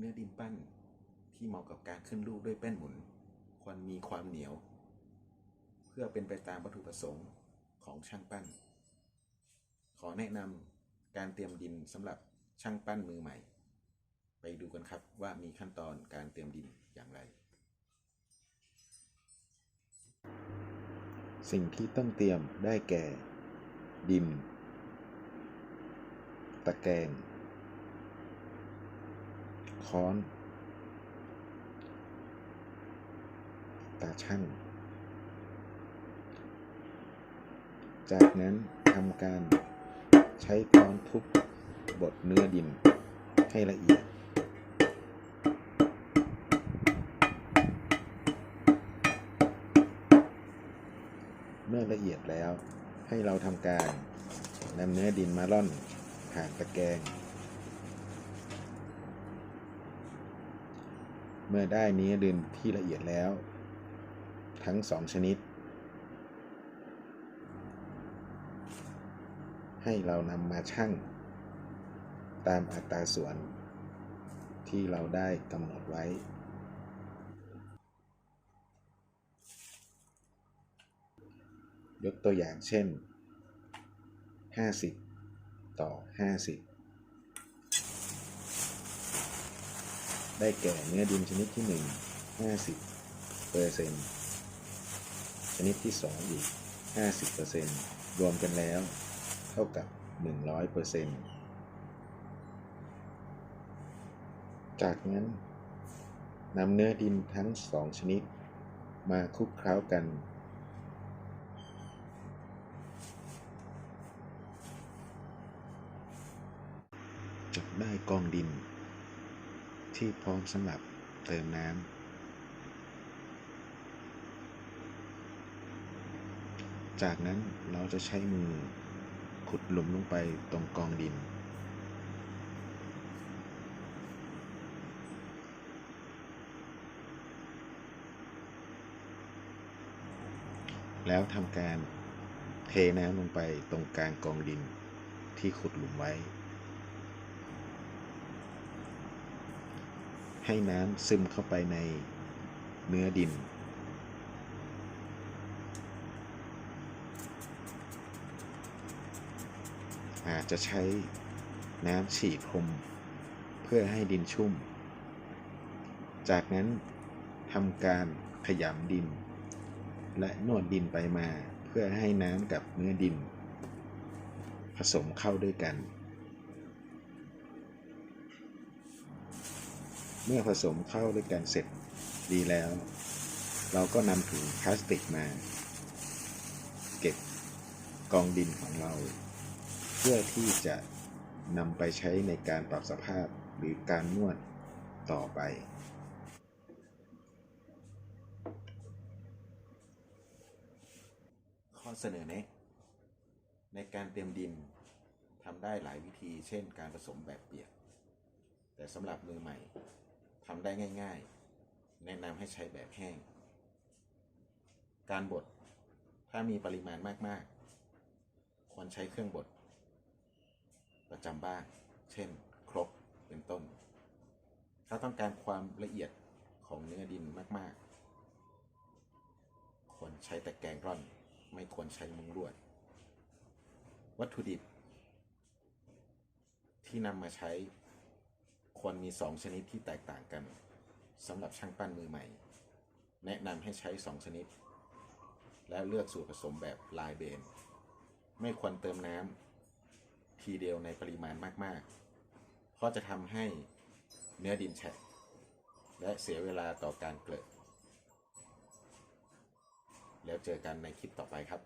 เนื้อดินปั้นที่เหมาะกับการขึ้นรูปด้วยแป้นหมุน ควรมีความเหนียว เพื่อเป็นไปตามวัตถุประสงค์ของช่างปั้น ขอแนะนำการเตรียมดินสำหรับช่างปั้นมือใหม่ ไปดูกันครับว่ามีขั้นตอนการเตรียมดินอย่างไร สิ่งที่ต้องเตรียมได้แก่ ดิน ตะแกรง ค้อน ตาช่าง จากนั้นทำการใช้ค้อนทุบบดเนื้อดินให้ละเอียดเมื่อละเอียดแล้วให้เราทำการนำเนื้อดินมาร่อนผ่านตะแกรง เมื่อได้เนื้อดินที่ละเอียดแล้ว ทั้งสองชนิด ให้เรานำมาชั่ง ตามอัตราส่วน ที่เราได้กำหนดไว้ ยกตัวอย่างเช่น 50 ต่อ 50 ได้แก่เนื้อดินชนิดที่1 50เปอร์เซ็นต์ชนิดที่2อีก50เปอร์เซ็นต์รวมกันแล้ว เท่ากับ100เปอร์เซ็นต์จากนั้นนำเนื้อดินทั้งสองชนิด มาคลุกเคล้ากันจนได้กองดิน ที่พร้อมสำหรับเติมน้ำ จากนั้นเราจะใช้มือขุดหลุมลงไปตรงกองดิน แล้วทำการเทน้ำลงไปตรงกลางกองดินที่ขุดหลุมไว้ ให้น้ำซึมเข้าไปในเนื้อดิน อาจจะใช้น้ำฉีดพรมเพื่อให้ดินชุ่ม จากนั้นทำการขยำดิน และนวดดินไปมาเพื่อให้น้ำกับเนื้อดิน ผสมเข้าด้วยกัน มื่อผสมเข้าด้วยกันเสร็จดีแล้ว เราก็นำถุงพลาสติกมา เก็บกองดินของเรา เพื่อที่จะนำไปใช้ในการปรับสภาพหรือการนวดต่อไปข้อเสนอแนะในการเตรียมดินทำได้หลายวิธี เช่น การผสมแบบเปียก แต่สำหรับมือใหม่ ทำได้ง่าย ๆ แนะนำให้ใช้แบบแห้ง การบด ถ้ามีปริมาณมากๆ ควรใช้เครื่องบด ประจำบ้าน เช่น ครก เป็นต้น ถ้าต้องการความละเอียดของเนื้อดินมากๆ ควรใช้ตะแกรงร่อน ไม่ควรใช้มุงลวด วัตถุดิบ ที่นำมาใช้ ควรมี 2 ชนิดที่แตกต่างกันสำหรับช่างปั้นมือใหม่ แนะนำให้ใช้ 2 ชนิด และเลือกสูตรผสมแบบลายเบน ไม่ควรเติมน้ำทีเดียวในปริมาณมากๆ เพราะจะทำให้เนื้อดินแฉะและเสียเวลาต่อการเกลอะแล้วเจอกันในคลิปต่อไปครับ